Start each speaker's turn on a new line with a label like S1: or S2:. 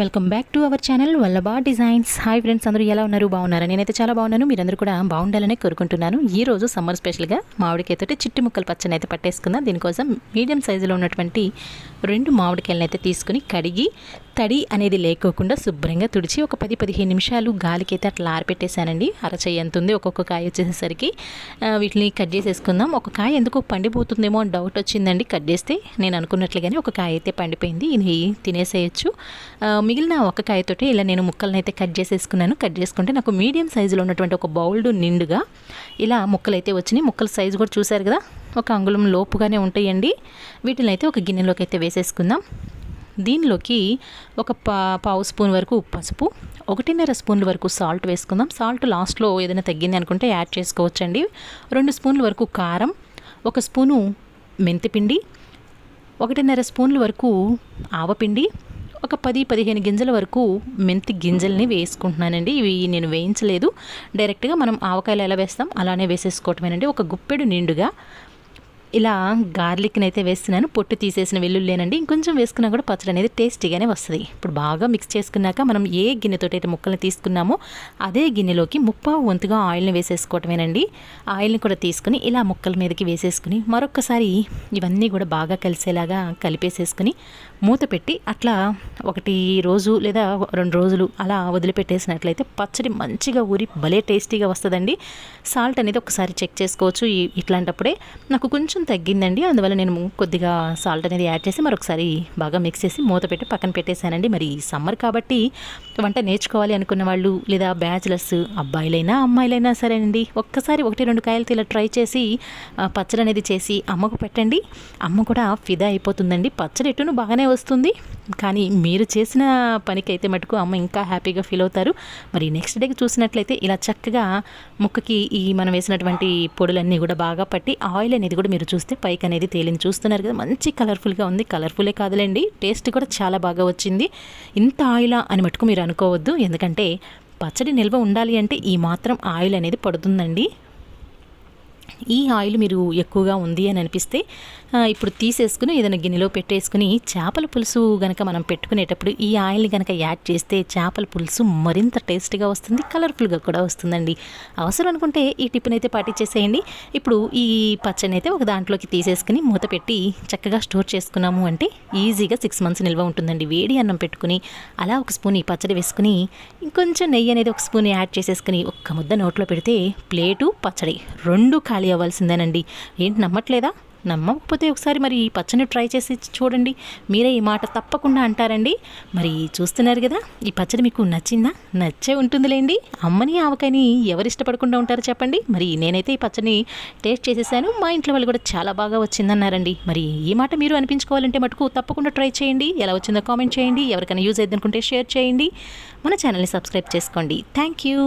S1: Welcome back to our channel Vallabha designs hi friends అందరూ ఎలా ఉన్నారు? బాగున్నారా? నేనైతే చాలా బాగున్నాను. మీరందరూ కూడా బాగుండాలనే కోరుకుంటున్నాను. ఈ రోజు సమ్మర్ స్పెషల్గా మామిడికాయతోటి చిట్టి ముక్కలు పచ్చని అయితే పట్టేసుకుందాం. దీనికోసం మీడియం సైజులో ఉన్నటువంటి రెండు మామిడికాయలను అయితే తీసుకుని కడిగి తడి అనేది లేకోకుండా శుభ్రంగా తుడిచి ఒక పది పదిహేను నిమిషాలు గాలికైతే అట్లా ఆరిపెట్టేశానండి. అరచేయి ఎంత ఉంది ఒక్కొక్క కాయ వచ్చేసరికి వీటిని కట్ చేసేసుకుందాం. ఒక కాయ ఎందుకు పండిపోతుందేమో అని డౌట్ వచ్చిందండి. కట్ చేస్తే నేను అనుకున్నట్లుగానే ఒక కాయ అయితే పండిపోయింది. ఇది తినేసేయచ్చు. మిగిలిన ఒక కాయతోటి ఇలా నేను ముక్కలను అయితే కట్ చేసేసుకున్నాను. కట్ చేసుకుంటే నాకు మీడియం సైజులో ఉన్నటువంటి ఒక బౌల్డ్ నిండుగా ఇలా ముక్కలు అయితే వచ్చినాయి. ముక్కల సైజు కూడా చూశారు కదా? ఒక అంగుళం లోపుగానే ఉంటాయండి. వీటిని అయితే ఒక గిన్నెలోకి అయితే వేసేసుకుందాం. దీనిలోకి ఒక పా పావు స్పూన్ వరకు పసుపు ఒకటిన్నర స్పూన్ల వరకు సాల్ట్ వేసుకుందాం. సాల్ట్ లాస్ట్లో ఏదైనా తగ్గింది అనుకుంటే యాడ్ చేసుకోవచ్చండి. రెండు స్పూన్ల వరకు కారం ఒక స్పూను మెంతిపిండి ఒకటిన్నర స్పూన్ల వరకు ఆవపిండి ఒక పది పదిహేను గింజల వరకు మెంతి గింజల్ని వేసుకుంటున్నానండి. ఇవి నేను వేయించలేదు. డైరెక్ట్గా మనం ఆవకాయలు ఎలా వేస్తాం? అలానే వేసేసుకోవటమేనండి. ఒక గుప్పెడు నిండుగా ఇలా గార్లిక్ని అయితే వేస్తున్నాను. పొట్టు తీసేసిన వెల్లుల్లేనండి. ఇంకొంచెం వేసుకున్నా కూడా పచ్చడి అనేది టేస్టీగానే వస్తుంది. ఇప్పుడు బాగా మిక్స్ చేసుకున్నాక మనం ఏ గిన్నెతో అయితే ముక్కల్ని తీసుకున్నామో అదే గిన్నెలోకి ముప్పావు వంతుగా ఆయిల్ని వేసేసుకోవటమేనండి. ఆయిల్ని కూడా తీసుకుని ఇలా ముక్కల మీదకి వేసేసుకుని మరొకసారి ఇవన్నీ కూడా బాగా కలిసేలాగా కలిపేసేసుకుని మూత పెట్టి అట్లా ఒకటి రోజు లేదా రెండు రోజులు అలా వదిలిపెట్టేసినట్లయితే పచ్చడి మంచిగా ఊరి భలే టేస్టీగా వస్తుందండి. సాల్ట్ అనేది ఒకసారి చెక్ చేసుకోవచ్చు ఇట్లాంటప్పుడే. నాకు కొంచెం తగ్గిందండి. అందువల్ల నేను కొద్దిగా సాల్ట్ అనేది యాడ్ చేసి మరొకసారి బాగా మిక్స్ చేసి మూత పెట్టి పక్కన పెట్టేశానండి. మరి సమ్మర్ కాబట్టి వంట నేర్చుకోవాలి అనుకున్న వాళ్ళు లేదా బ్యాచులర్స్ అబ్బాయిలైనా అమ్మాయిలైనా సరేనండి. ఒక్కసారి ఒకటి రెండు కాయలతో ఇలా ట్రై చేసి పచ్చడి అనేది చేసి అమ్మకు పెట్టండి. అమ్మ కూడా ఫిదా అయిపోతుందండి. పచ్చడి ఎటును బాగానే వస్తుంది. కానీ మీరు చేసిన పనికైతే మటుకు అమ్మ ఇంకా హ్యాపీగా ఫీల్ అవుతారు. మరి నెక్స్ట్ డేకి చూసినట్లయితే ఇలా చక్కగా ముక్కకి ఈ మనం వేసినటువంటి పొడులన్నీ కూడా బాగా పట్టి ఆయిల్ అనేది కూడా మీరు చూస్తే పైకి అనేది తేలింది. చూస్తున్నారు కదా మంచి కలర్ఫుల్గా ఉంది. కలర్ఫుల్లే కాదులేండి. టేస్ట్ కూడా చాలా బాగా వచ్చింది. ఇంత ఆయిలా అని మటుకు మీరు అనుకోవద్దు. ఎందుకంటే పచ్చడి నిల్వ ఉండాలి అంటే ఈ మాత్రం ఆయిల్ అనేది పడుతుందండి. ఈ ఆయిల్ మీరు ఎక్కువగా ఉంది అని అనిపిస్తే ఇప్పుడు తీసేసుకుని ఏదైనా గిన్నెలో పెట్టేసుకుని చేపల పులుసు కనుక మనం పెట్టుకునేటప్పుడు ఈ ఆయిల్ని కనుక యాడ్ చేస్తే చేపల పులుసు మరింత టేస్ట్గా వస్తుంది కలర్ఫుల్గా కూడా వస్తుందండి. అవసరం అనుకుంటే ఈ టిప్ని అయితే పాటించేసేయండి ఇప్పుడు ఈ పచ్చని అయితే ఒక దాంట్లోకి తీసేసుకుని మూత పెట్టి చక్కగా స్టోర్ చేసుకున్నాము అంటే ఈజీగా సిక్స్ మంత్స్ నిల్వ ఉంటుందండి. వేడి అన్నం పెట్టుకుని అలా ఒక స్పూన్ ఈ పచ్చడి వేసుకుని ఇంకొంచెం నెయ్యి అనేది ఒక స్పూన్ యాడ్ చేసేసుకుని ఒక్క ముద్ద నోట్లో పెడితే ప్లేటు పచ్చడి రెండు ఖాళీ అవ్వాల్సిందేనండి. ఏంటి నమ్మట్లేదా? నమ్మకపోతే ఒకసారి మరి ఈ పచ్చని ట్రై చేసి చూడండి. మీరే ఈ మాట తప్పకుండా అంటారండి. మరి చూస్తున్నారు కదా ఈ పచ్చడి మీకు నచ్చిందా? నచ్చే ఉంటుందిలేండి. అమ్మని ఆవకాయని ఎవరు ఇష్టపడకుండా ఉంటారు చెప్పండి. మరి నేనైతే ఈ పచ్చని టేస్ట్ చేసేసాను. మా ఇంట్లో వాళ్ళు కూడా చాలా బాగా వచ్చిందన్నారండి. మరి ఈ మాట మీరు అనిపించుకోవాలంటే మటుకు తప్పకుండా ట్రై చేయండి. ఎలా వచ్చిందో కామెంట్ చేయండి. ఎవరికైనా యూజ్ అయ్యిందనుకుంటే షేర్ చేయండి. మన ఛానల్ని సబ్స్క్రైబ్ చేసుకోండి. Thank you.